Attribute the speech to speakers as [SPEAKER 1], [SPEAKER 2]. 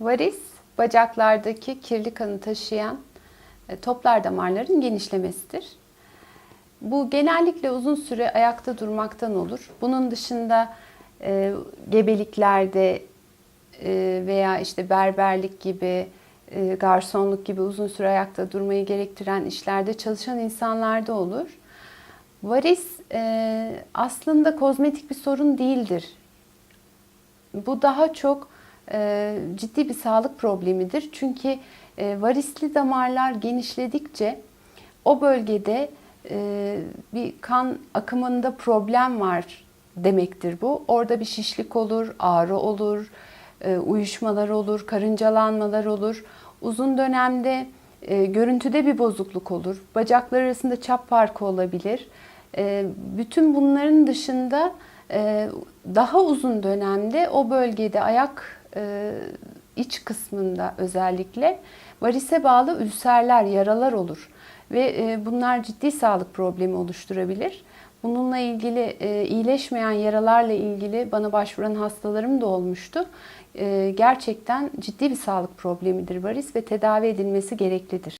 [SPEAKER 1] Varis, bacaklardaki kirli kanı taşıyan e, toplar damarların genişlemesidir. Bu genellikle uzun süre ayakta durmaktan olur. Bunun dışında e, gebeliklerde e, veya işte berberlik gibi, e, garsonluk gibi uzun süre ayakta durmayı gerektiren işlerde çalışan insanlarda olur. Varis e, aslında kozmetik bir sorun değildir. Bu daha çok ciddi bir sağlık problemidir. Çünkü e, varisli damarlar genişledikçe o bölgede e, bir kan akımında problem var demektir bu. Orada bir şişlik olur, ağrı olur, e, uyuşmalar olur, karıncalanmalar olur. Uzun dönemde e, görüntüde bir bozukluk olur. Bacaklar arasında çap farkı olabilir. E, bütün bunların dışında e, daha uzun dönemde o bölgede ayak e, iç kısmında özellikle varise bağlı ülserler, yaralar olur ve e, bunlar ciddi sağlık problemi oluşturabilir. Bununla ilgili e, iyileşmeyen yaralarla ilgili bana başvuran hastalarım da olmuştu. E, gerçekten ciddi bir sağlık problemidir varis ve tedavi edilmesi gereklidir.